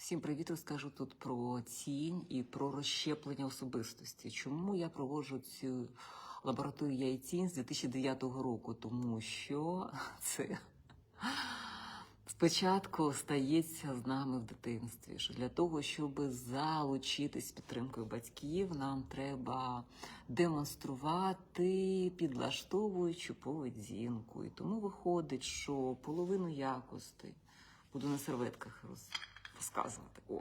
Всім привіт, розкажу тут про тінь і про розщеплення особистості. Чому я проводжу цю лабораторію «Я і тінь з 2009 року? Тому що це спочатку стається з нами в дитинстві. Що для того, щоб залучитись підтримкою батьків, нам треба демонструвати підлаштовуючу поведінку. І тому виходить, що половину якостей буду на серветках роз розказувати. О.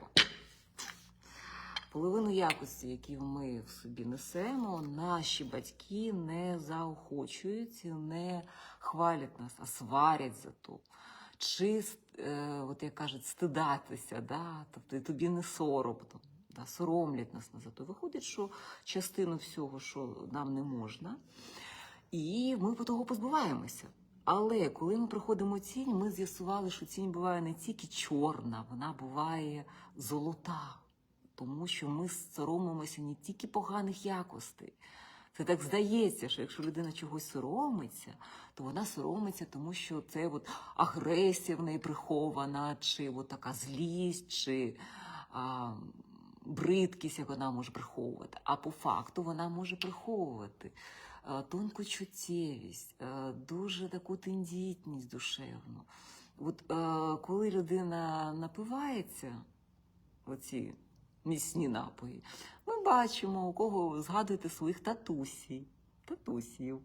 Половину якості, які ми в собі несемо, наші батьки не заохочують, не хвалять нас, а сварять за то. Чи, е, от як кажуть, стидатися, да? тобто і тобі не соромно, да? соромлять нас за то. Виходить, що частину всього, що нам не можна, і ми по того позбуваємося. Але коли ми проходимо тінь, ми з'ясували, що тінь буває не тільки чорна, вона буває золота, тому що ми соромимося не тільки поганих якостей. Це так здається, що якщо людина чогось соромиться, то вона соромиться, тому що це от агресія в неї прихована, чи от така злість, чи а, бридкість, як вона може приховувати. А по факту вона може приховувати тонку чуттєвість, е, дуже таку тендітність душевну. От е, коли людина напивається, оці міцні напої, ми бачимо, у кого згадуєте своїх татусів. Татусів.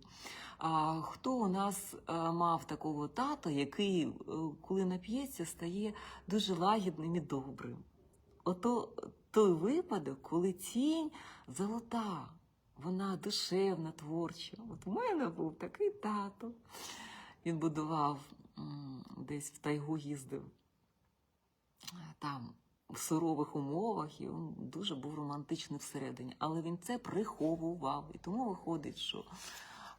А хто у нас мав такого тата, який, е, коли нап'ється, стає дуже лагідним і добрим? Ото той випадок, коли тінь золота, вона душевна, творча. От у мене був такий тато. Він будував десь в тайгу їздив е, там в сурових умовах, і він дуже був романтичний всередині. Але він це приховував. І тому виходить, що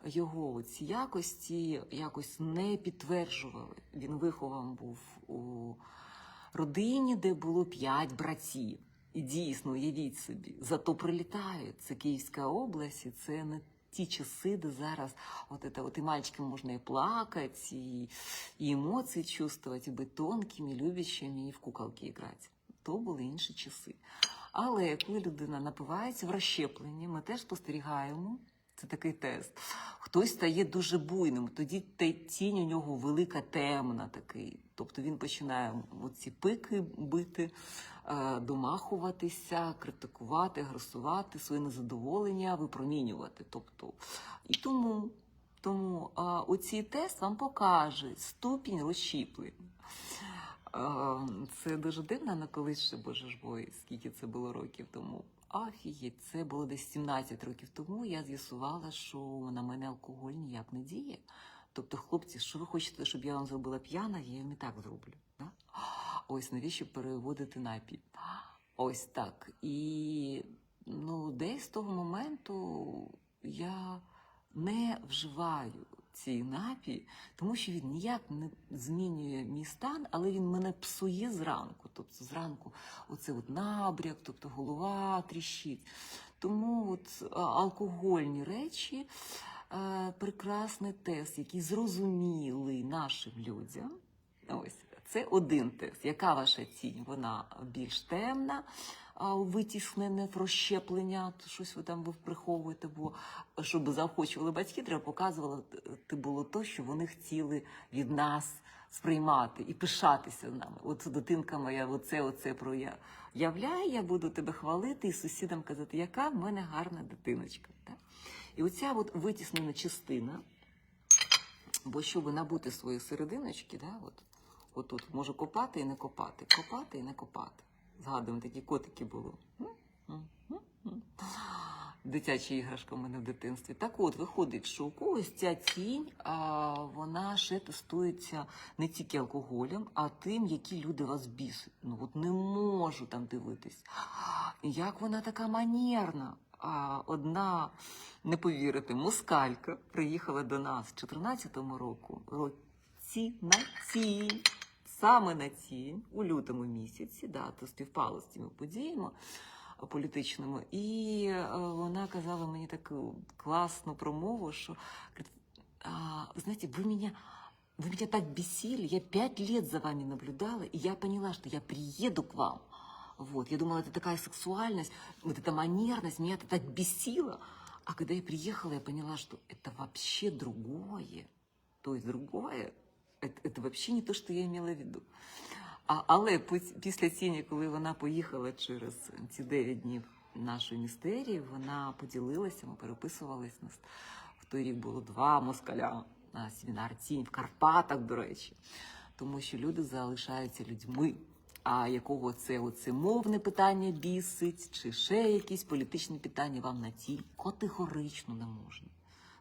його ці якості якось не підтверджували. Він вихован був у родині, де було п'ять братів. І дійсно, уявіть собі, зато прилітають. Це Київська область, і це не ті часи, де зараз от это, от і мальчикам можна і плакати, і, і емоції чувствувати, і бути тонкими, любящими, і в куколки грати. То були інші часи. Але коли людина напивається в розщепленні, ми теж спостерігаємо. Це такий тест. Хтось стає дуже буйним, тоді тінь у нього велика, темна такий. Тобто він починає оці пики бити, е, домахуватися, критикувати, агресувати, своє незадоволення випромінювати. Тобто, і тому, тому а, оцей тест вам покаже ступінь розщіплення. Е, Це дуже дивно на колись ще, боже ж бой, скільки це було років тому. Офігеть, це було десь 17 років тому. Я з'ясувала, що на мене алкоголь ніяк не діє. Тобто, хлопці, що ви хочете, щоб я вам зробила п'яна, я їм і так зроблю. Да? Ось навіщо переводити напій? Ось так. І ну, десь з того моменту я не вживаю цей напій, тому що він ніяк не змінює мій стан, але він мене псує зранку. Тобто зранку оце от набряк, тобто голова тріщить. Тому от алкогольні речі е, прекрасний тест, який зрозумілий нашим людям. Ось це один тест. Яка ваша тінь? Вона більш темна, витіснене в розщеплення, то щось ви там ви приховуєте, бо щоб заохочували батьки, треба показувати було то, що вони хотіли від нас сприймати і пишатися нами. От дитинка моя, оце, оце проявляє, я буду тебе хвалити і сусідам казати, яка в мене гарна дитиночка. Так? І оця от витіснена частина, бо щоб набути свої серединочки, да, от, отут можу копати і не копати, копати і не копати. Згадуємо, такі котики були. Дитяча іграшка в мене в дитинстві. Так от, виходить, що у когось ця тінь, а, вона ще тестується не тільки алкоголем, а тим, які люди вас бісять. Ну от не можу там дивитись. Як вона така манерна. А одна, не повірите, москалька приїхала до нас в 14-му року, році на тінь саме на ці, у лютому місяці, да, то співпало з цими подіями політичними. І е, вона казала мені таку класну промову, що говорить, а, знаєте, ви мене вы меня так бесили, я пять лет за вами наблюдала, и я поняла, что я приеду к вам. Вот, я думала, это такая сексуальность, вот эта манерность, меня это так бесило. А когда я приехала, я поняла, что это вообще другое. То есть другое, это вообще не то, що я имела в виду. А, але після ціні, коли вона поїхала через ці 9 днів нашої містерії, вона поділилася, ми переписувалися. Нас в той рік було два москаля на семінар тінь в Карпатах, до речі. Тому що люди залишаються людьми. А якого це оце мовне питання бісить, чи ще якісь політичні питання вам на тінь категорично не можна.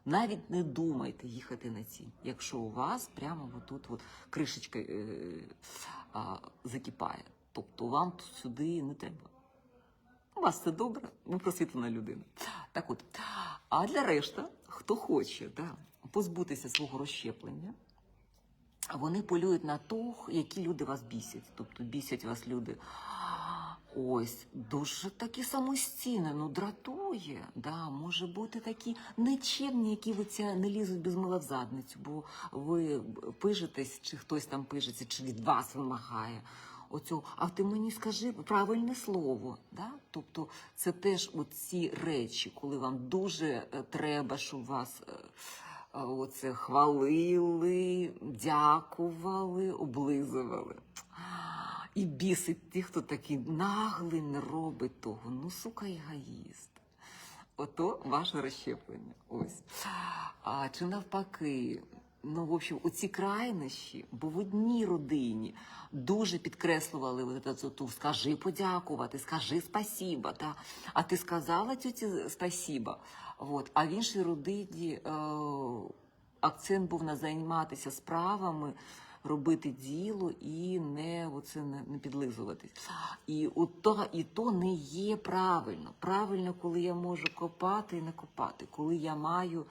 Навіть не думайте їхати на тінь, якщо у вас прямо отут от кришечка е, а, закипає. Тобто вам тут сюди не треба. У вас все добре, ви просвітлена людина. Так от, а для решта, хто хоче да, позбутися свого розщеплення, вони полюють на тих, які люди вас бісять. Тобто бісять вас люди. Ось, дуже такі самостійні, ну дратує. Да, може бути такі нечемні, які ви ця не лізуть без мила в задницю, бо ви пижитесь, чи хтось там пижиться, чи від вас вимагає. Оцього, а ти мені скажи правильне слово. Да? Тобто це теж оці речі, коли вам дуже е, треба, щоб вас е, е, оце хвалили, дякували, облизували. І бісить ті, хто такий наглий, не робить того. Ну, сука, егоїст. Ото ваше розщеплення. Ось. А чи навпаки, ну, в общем, оці крайнощі, бо в одній родині дуже підкреслювали ту скажи подякувати, скажи спасіба. Та? А ти сказала тьоті спасіба. От. А в іншій родині е, акцент був на займатися справами, робити діло і не, оце, не, підлизуватись. І, ото, і то не є правильно. Правильно, коли я можу копати і не копати, коли я маю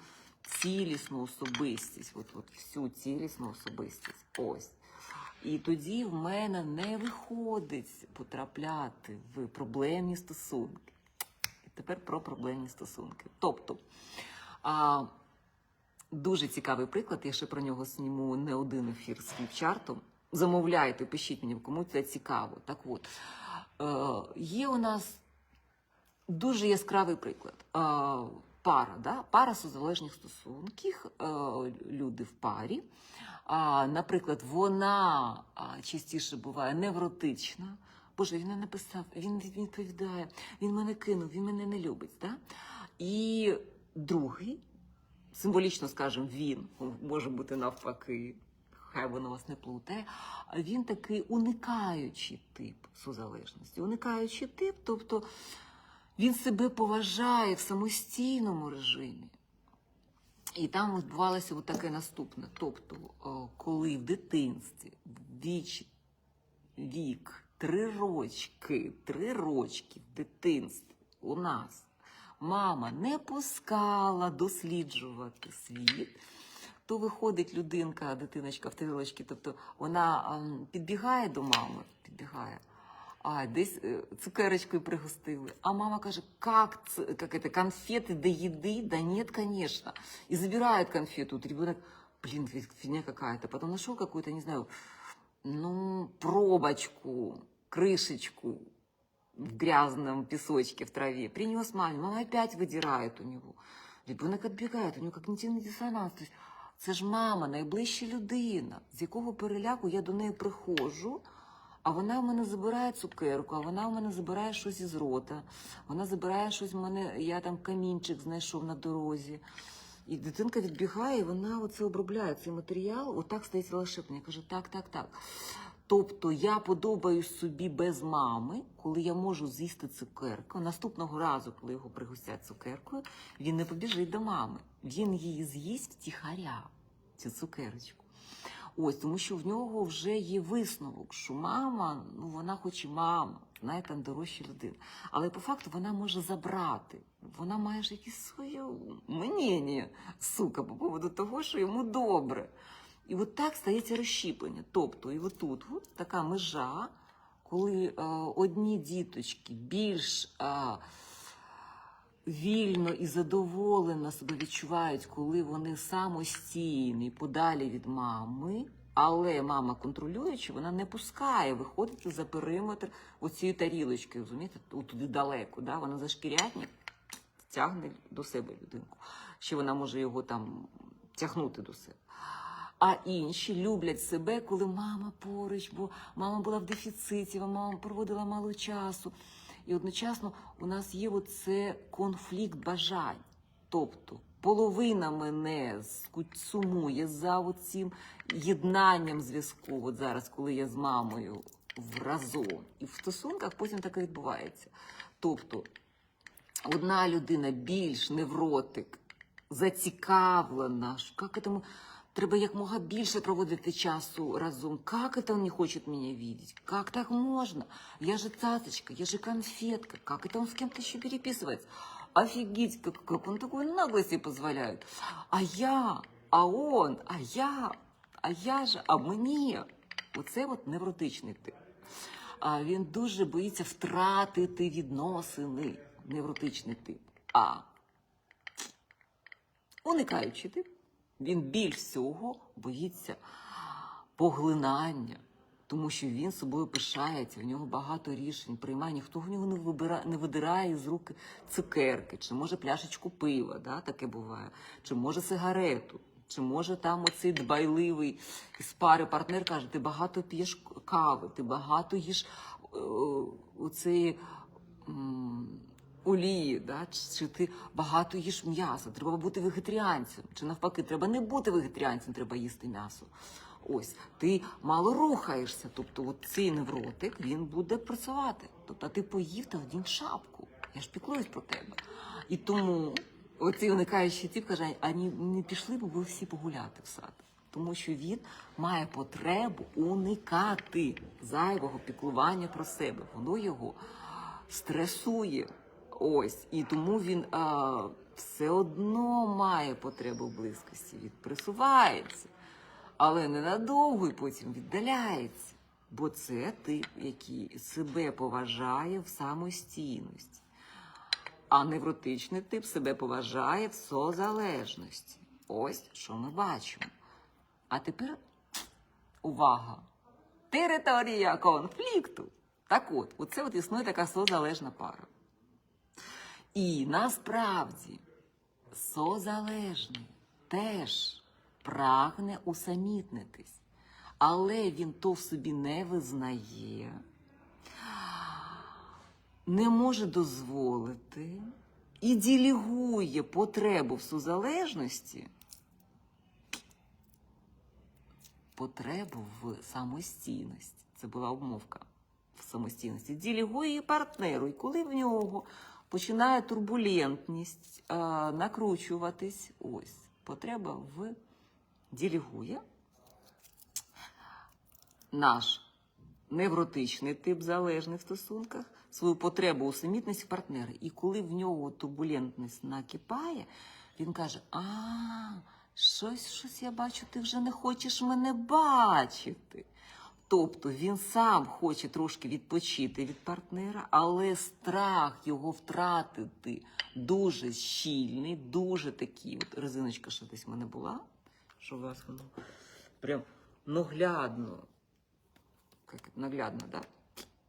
цілісну особистість, от, от всю цілісну особистість. Ось. І тоді в мене не виходить потрапляти в проблемні стосунки. І тепер про проблемні стосунки. Тобто, а, дуже цікавий приклад, я ще про нього зніму не один ефір з фліпчартом. Замовляйте, пишіть мені, кому це цікаво. Так от, е, є у нас дуже яскравий приклад. Е, пара, да? пара созалежних стосунків, е, люди в парі. А, наприклад, вона частіше буває невротична. Боже, він не написав, він відповідає, він мене кинув, він мене не любить. Да? І другий, символічно скажемо, він може бути навпаки, хай воно вас не плутає. а Він такий уникаючий тип созалежності. Уникаючий тип, тобто він себе поважає в самостійному режимі. І там відбувалося таке наступне. Тобто, коли в дитинстві віч, вік, три рочки, три рочки в дитинстві у нас мама не пускала досліджувати світ, то виходить людинка, дитиночка в тарілочці, тобто вона ем, підбігає до мами, підбігає. А, десь е, цукерочкою пригостили. А мама каже, как, ц- как это, конфеты до еды? Да нет, конечно. И забирает конфету. Вот ребенок, блин, фи- фигня какая-то. Потом нашел какую-то, не знаю, ну, пробочку, крышечку в грязном песочке в траве. Принес маме. Мама опять выдирает у него. Ребенок відбігає, у нього когнітивний дисонанс. Тобто, це ж мама, найближча людина, з якого переляку я до неї приходжу, а вона в мене забирає цукерку, а вона в мене забирає щось із рота. Вона забирає щось в мене, я там камінчик знайшов на дорозі. І дитинка відбігає, і вона оце обробляє цей матеріал, отак стоїть лошепня. Каже, так, так, так. Тобто я подобаюсь собі без мами, коли я можу з'їсти цукерку. Наступного разу, коли його пригостять цукеркою, він не побіжить до мами. Він її з'їсть втіхаря, цю цукерочку. Ось, тому що в нього вже є висновок, що мама, ну вона хоч і мама, знаєте, там дорожча людина. Але по факту вона може забрати. Вона має ж якесь своє мнення, сука, по поводу того, що йому добре. І от так стається розщіплення. Тобто, і отут от така межа, коли е, одні діточки більш е, вільно і задоволено себе відчувають, коли вони самостійні, подалі від мами. Але мама контролюючи, вона не пускає виходити за периметр оцієї тарілочки, розумієте, туди далеко. Да? Вона за шкірятник тягне до себе людинку. Ще вона може його там тягнути до себе. А інші люблять себе, коли мама поруч, бо мама була в дефіциті, мама проводила мало часу. І одночасно у нас є оце конфлікт бажань. Тобто половина мене сумує за цим єднанням зв'язку. От зараз, коли я з мамою в разом. І в стосунках потім таке відбувається. Тобто одна людина більш невротик, зацікавлена, як это, треба як мога більше проводити часу разом. Как это он не хочет меня видеть? Как так можно? Я же цацочка, я же конфетка. Как это он с кем-то еще переписывается? Офигеть, как, как он такой наглости позволяет. А я, а он, а я, а я же, а мені. Оце от невротичний тип. А він дуже боїться втратити відносини. Невротичний тип. А уникаючий тип, він більш всього боїться поглинання, тому що він собою пишається, в нього багато рішень приймає. Ніхто в нього не, вибира, не видирає з руки цукерки, чи може пляшечку пива, да, таке буває, чи може сигарету. Чи може там оцей дбайливий із пари партнер каже, ти багато п'єш кави, ти багато їш е, оцеї олії, да? чи, ти багато їш м'яса, треба бути вегетаріанцем, чи навпаки, треба не бути вегетаріанцем, треба їсти м'ясо. Ось, ти мало рухаєшся, тобто от цей невротик він буде працювати. Тобто ти поїв та вдінь шапку. Я ж піклуюсь про тебе. І тому оцей уникаючий тип каже, а не пішли б ви всі погуляти в сад. Тому що він має потребу уникати зайвого піклування про себе. Воно його стресує. Ось. І тому він а, все одно має потребу близькості. Він присувається, але ненадовго і потім віддаляється. Бо це тип, який себе поважає в самостійності. А невротичний тип себе поважає в созалежності. Ось що ми бачимо. А тепер увага! Територія конфлікту. Так от, оце от існує така созалежна пара. І насправді созалежний теж прагне усамітнитись, але він то в собі не визнає, не може дозволити і ділігує потребу в сузалежності, потребу в самостійності. Це була обмовка в самостійності. Ділігує партнеру. І коли в нього починає турбулентність а, накручуватись, ось потреба в ділігує наш невротичний тип залежних стосунках, свою потребу усамітність в партнера. І коли в нього турбулентність накипає, він каже: А, щось, щось я бачу, ти вже не хочеш мене бачити. Тобто він сам хоче трошки відпочити від партнера, але страх його втратити дуже щільний, дуже такий. От резиночка ще десь в мене була, що у вас воно прям наглядно. Это, наглядно, да?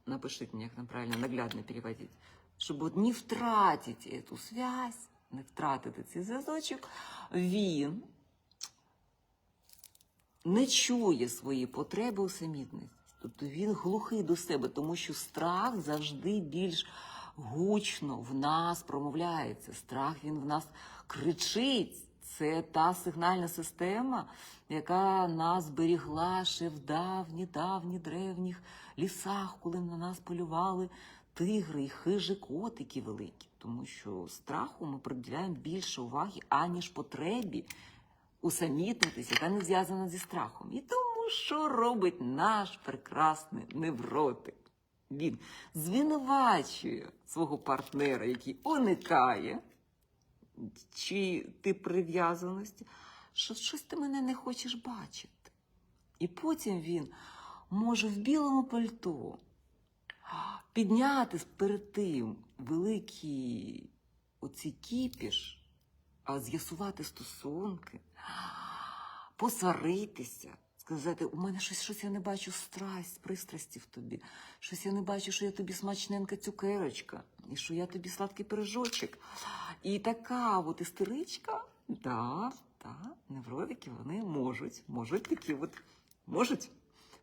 Напишите мне, как нам правильно наглядно переводить. Щоб от не втратити эту связь, не втратити цей зв'язочок, він не чує свої потреби усамітності. Тобто він глухий до себе, тому що страх завжди більш гучно в нас промовляється. Страх він в нас кричить. Це та сигнальна система, яка нас берігла ще в давні, давні древніх лісах, коли на нас полювали тигри і хижі котики великі. Тому що страху ми приділяємо більше уваги, аніж потребі усамітнитися, яка не зв'язана зі страхом. І тому, що робить наш прекрасний невротик? Він звинувачує свого партнера, який уникає чи тип прив'язаності, що щось ти мене не хочеш бачити. І потім він може в білому пальто підняти перед тим великий оці кіпіш, а з'ясувати стосунки, посваритися, сказати, у мене щось, щось я не бачу страсть, пристрасті в тобі. Щось я не бачу, що я тобі смачненька цукерочка, і що я тобі сладкий пиріжочок. І така от істеричка, да, да, невротики, вони можуть, можуть такі от, можуть.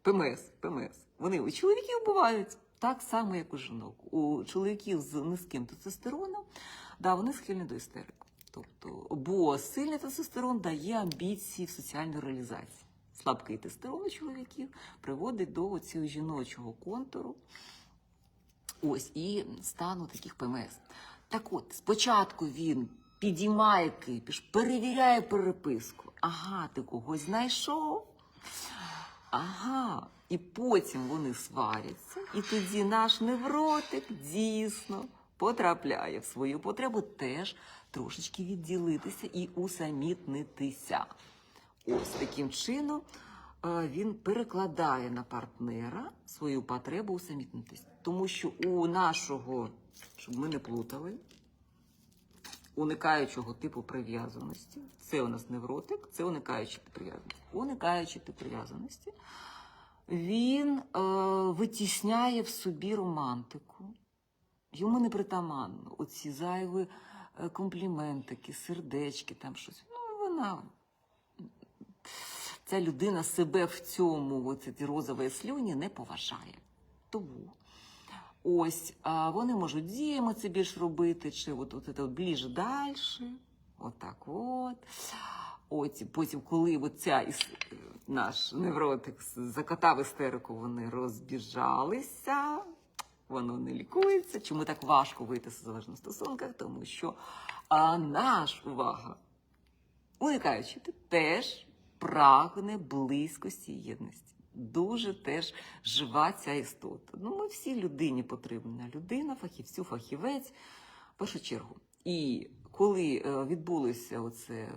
ПМС, ПМС. Вони у чоловіків бувають так само, як у жінок. У чоловіків з низьким тестостероном, да, вони схильні до істерики. Тобто, бо сильний тестостерон дає амбіції в соціальній реалізації. Слабкий тестостерон у чоловіків приводить до цього жіночого контуру. Ось і стану таких ПМС. Так от, спочатку він підіймає кипіш, перевіряє переписку. Ага, ти когось знайшов. Ага. І потім вони сваряться, і тоді наш невротик дійсно потрапляє в свою потребу теж трошечки відділитися і усамітнитися. Ось таким чином е, він перекладає на партнера свою потребу усамітнитись. Тому що у нашого, щоб ми не плутали, уникаючого типу прив'язаності, це у нас невротик, це уникаючий тип прив'язаності. Уникаючий тип прив'язаності, він е, витісняє в собі романтику. Йому не притаманно оці зайві компліментики, сердечки, там щось. Ну, вона. Ця людина себе в цьому оці ті розові слюні не поважає. Тому ось а вони можуть діями це більш робити, чи от, от, от ближче далі. Отак от. От, потім, коли от ця іс- наш невротик закатав істерику, вони розбіжалися, воно не лікується. Чому так важко вийти з залежних стосунках? Тому що а наш увага, уникаючи, ти теж прагне близькості і єдності. Дуже теж жива ця істота. Ну, ми всі людині потрібна людина, фахівцю, фахівець, в першу чергу. І коли е, відбулося оце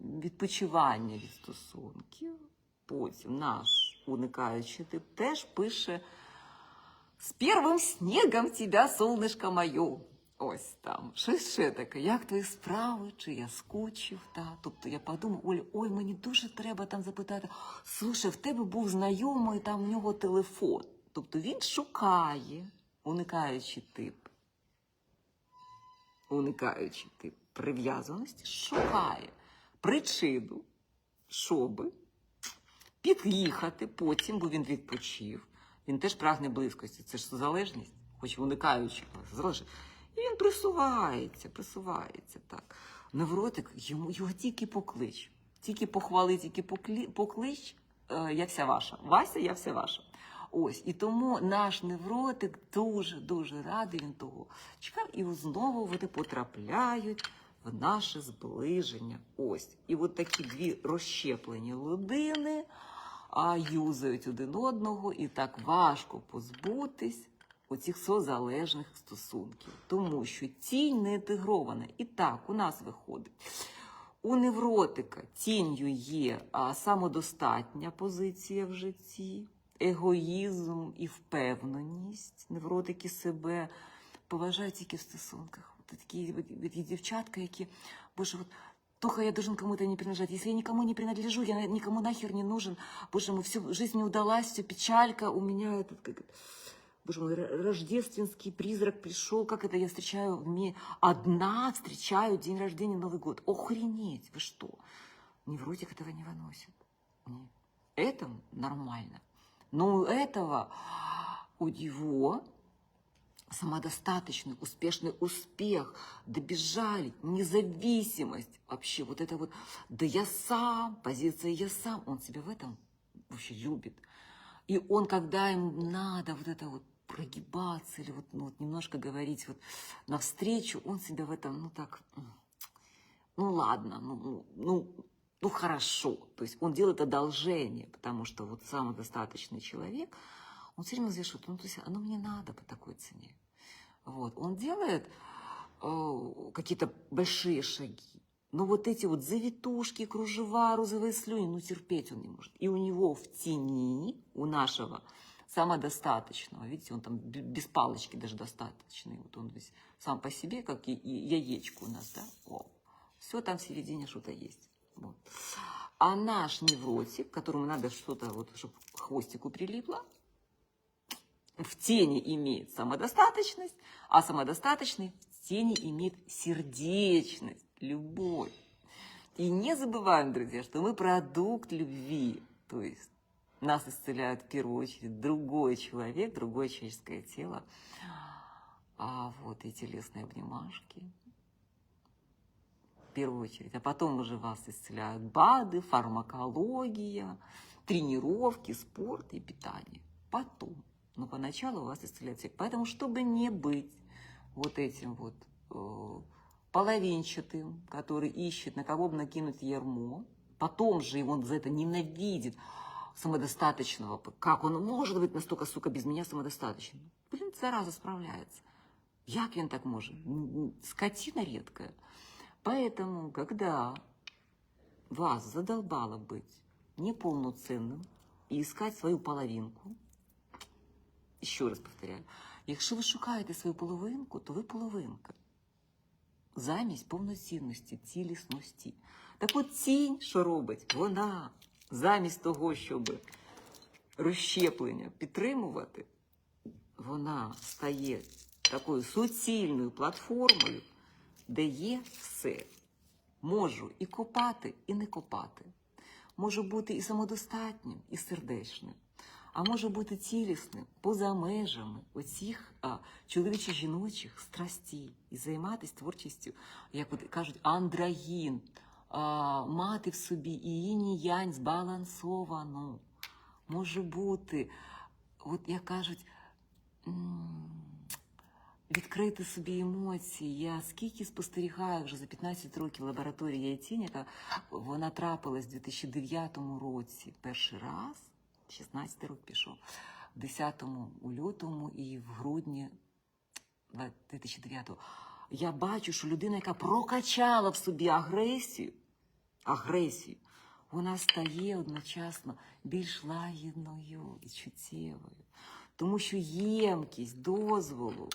відпочивання від стосунків, потім наш уникаючий тип теж пише з первим снігом тебя, солнышко моє. Ось там. Щось ще таке. Як твої справи? Чи я скучив? Та? Тобто я подумав, Оля, ой, мені дуже треба там запитати. Слушай, в тебе був знайомий, там в нього телефон. Тобто він шукає, уникаючи тип, уникаючи тип прив'язаності, шукає причину, щоб під'їхати потім, бо він відпочив. Він теж прагне близькості. Це ж залежність, хоч уникаючи залежність. І він присувається, присувається так. Невротик, йому його тільки поклич, тільки похвали, тільки поклі, поклич, е, я вся ваша. Вася, я вся ваша. Ось і тому наш невротик дуже дуже радий він того чекав, і знову вони потрапляють в наше зближення. Ось. І от такі дві розщеплені людини а, юзають один одного, і так важко позбутись оцих созалежних стосунків. Тому що тінь не інтегрована. І так у нас виходить. У невротика тінню є а, самодостатня позиція в житті, егоїзм і впевненість. Невротики себе поважають тільки в стосунках. От такі, от, дівчатка, які, боже, от, Тоха, я должен кому-то не принадлежать. Если я никому не принадлежу, я никому нахер не нужен. Боже мой, всю жизнь не удалась, все печалька. У меня этот, как, боже мой, рождественский призрак пришел. Как это я встречаю в ми- одна, встречаю день рождения, Новый год. Охренеть, вы что? Невротик этого не выносит. Нет. Это нормально. Но у этого, у него самодостаточный, успешный успех, добежали, независимость, вообще вот это вот, да я сам, позиция я сам, он себя в этом вообще любит. И он, когда им надо вот это вот прогибаться или вот, ну, вот немножко говорить вот навстречу, он себя в этом, ну так, ну ладно, ну, ну, ну, ну хорошо. То есть он делает одолжение, потому что вот самодостаточный человек, он все время взвешивает, ну то есть оно мне надо по такой цене. Вот. Он делает э, какие-то большие шаги. Но вот эти вот завитушки, кружева, розовые слюни, ну терпеть он не может. И у него в тени, у нашего самодостаточного. Видите, он там без палочки даже достаточный. Вот он весь сам по себе, как и, и яичко у нас, да? О, все там в середине что-то есть. Вот. А наш невротик, которому надо что-то, вот, чтобы хвостику прилипло, в тени имеет самодостаточность, а самодостаточный в тени имеет сердечность, любовь. И не забываем, друзья, что мы продукт любви. То есть нас исцеляет в первую очередь другой человек, другое человеческое тело. А вот и телесные обнимашки. В первую очередь. А потом уже вас исцеляют БАДы, фармакология, тренировки, спорт и питание. Потом. Но поначалу вас исцеляет всех. Поэтому, чтобы не быть вот этим вот э, половинчатым, который ищет, на кого бы накинуть ярмо, потом же он за это ненавидит самодостаточного. Как он может быть настолько, сука, без меня самодостаточным? Блин, зараза справляется. Як він так може? М, м, Скотина редкая. Поэтому, когда вас задолбало быть неполноценным и искать свою половинку, ще раз повторяю, якщо ви шукаєте свою половинку, то ви половинка. Замість повноцінності, цілісності. Так от тінь, що робить, вона замість того, щоб розщеплення підтримувати, вона стає такою суцільною платформою, де є все. Можу і копати, і не копати. Можу бути і самодостатнім, і сердечним. А може бути цілісним поза межами оцих чоловічих жіночих страстей і займатися творчістю, як кажуть, андрогін, а, мати в собі і інь, і янь збалансовано. Може бути, от як кажуть, відкрити собі емоції. Я скільки спостерігаю вже за 15 років лабораторії яйцінь, яка вона трапилась в 2009 році перший раз, 16 рік пішов, в 10 у лютому і в грудні 2009 Я бачу, що людина, яка прокачала в собі агресію, агресію, вона стає одночасно більш лагідною і чуттєвою. Тому що ємкість дозволу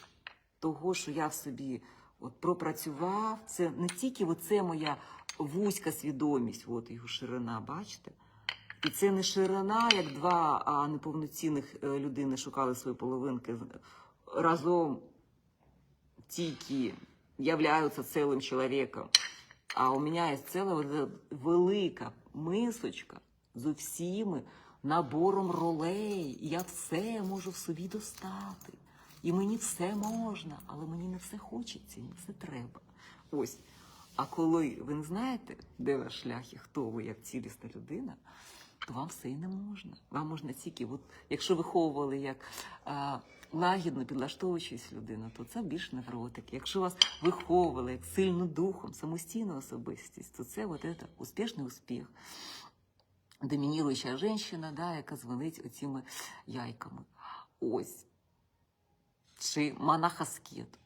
того, що я в собі от пропрацював, це не тільки оце моя вузька свідомість, от його ширина, бачите? І це не ширина, як два а, неповноцінних е, людини шукали свої половинки разом тільки являються цілим чоловіком. А у мене є ціла велика мисочка з усіми набором ролей. Я все можу в собі достати. І мені все можна, але мені не все хочеться, не все треба. Ось. А коли ви не знаєте, де ваш шлях і хто ви як цілісна людина, то вам все і не можна. Вам можна тільки, от, якщо виховували як а, лагідно підлаштовуючись людину, то це більш невротик. Якщо вас виховували як сильну духом, самостійну особистість, то це от це успішний успіх. Домініруюча жінка, да, яка звонить оціми яйками. Ось. Чи монахаскет.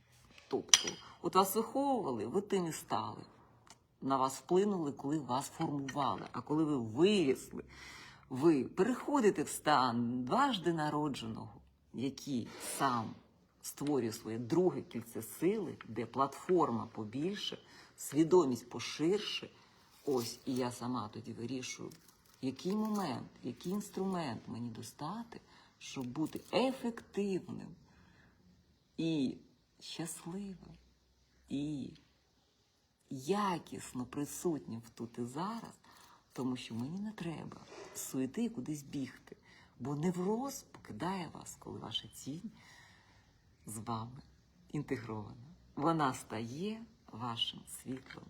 Тобто, от вас виховували, ви тим і стали. На вас вплинули, коли вас формували. А коли ви вирісли, ви переходите в стан дважди народженого, який сам створює своє друге кільце сили, де платформа побільше, свідомість поширше. Ось і я сама тоді вирішую, який момент, який інструмент мені достати, щоб бути ефективним і щасливим, і якісно присутнім тут і зараз, тому що мені не треба суєти і кудись бігти, бо невроз покидає вас, коли ваша тінь з вами інтегрована. Вона стає вашим світлом.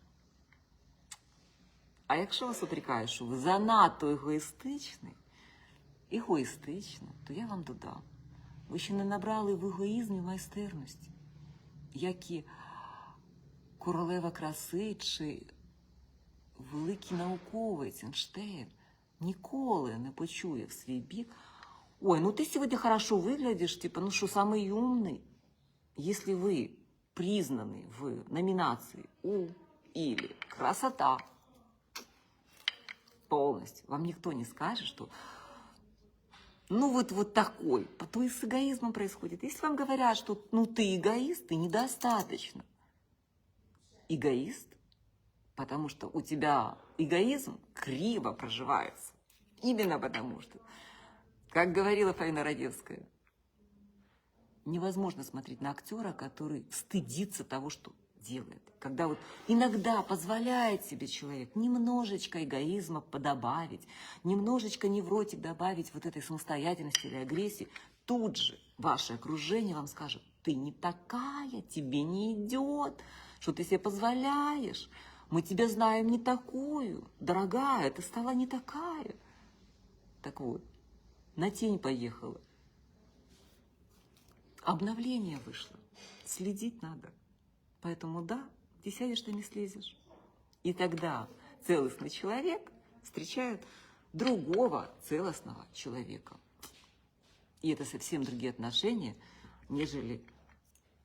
А якщо вас опрікає, що ви занадто егоїстичний, егоїстично, то я вам додам. Ви ще не набрали в егоїзмі майстерності, як і королева краси чи великий науковець Ейнштейн ніколи не почує в свій бік. Ой, ну ты сегодня хорошо выглядишь, типа, ну что, самый умный. Если вы признаны в номинации «У» или «Красота», полностью, вам никто не скажет, что ну вот, вот такой, то и с эгоизмом происходит. Если вам говорят, что ну ты эгоист, ты недостаточно. Эгоист, потому что у тебя эгоизм криво проживается. Именно потому что, как говорила Фаина Радевская, невозможно смотреть на актера, который стыдится того, что делает. Когда вот иногда позволяет себе человек немножечко эгоизма подобавить, немножечко невротик добавить вот этой самостоятельности или агрессии, тут же ваше окружение вам скажет, ты не такая, тебе не идет, что ты себе позволяешь, мы тебя знаем не такую, дорогая, ты стала не такая. Так вот, на тень поехала. Обновление вышло. Следить надо. Поэтому да, ты сядешь, ты не слезешь. И тогда целостный человек встречает другого целостного человека. И это совсем другие отношения, нежели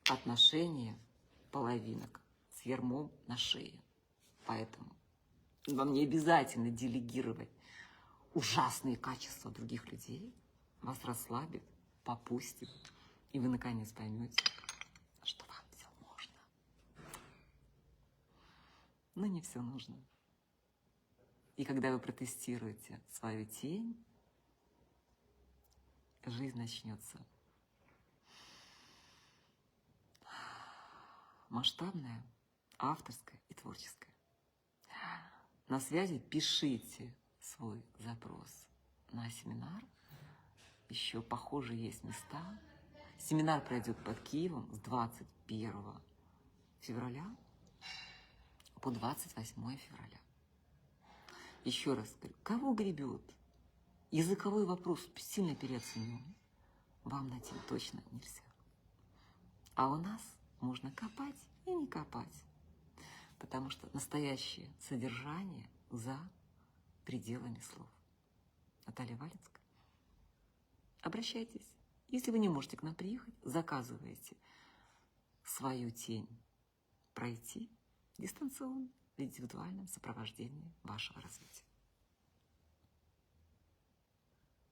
отношения половинок с ярмом на шее. Поэтому вам не обязательно делегировать ужасные качества других людей. Вас расслабит, попустит, и вы наконец поймете, что вам все можно. Но не все нужно. И когда вы протестируете свою тень, жизнь начнется масштабная, авторская и творческая. На связи пишите свой запрос на семинар. Еще, похоже, есть места. Семинар пройдет под Киевом с 21 февраля по 28 февраля. Еще раз говорю, кого гребет? Языковой вопрос сильно переоценен. Вам найти точно нельзя. А у нас можно копать и не копать. Потому что настоящее содержание за пределами слов. Наталья Валенская. Обращайтесь. Если вы не можете к нам приехать, заказывайте свою тень пройти дистанционно в индивидуальном сопровождении вашего развития.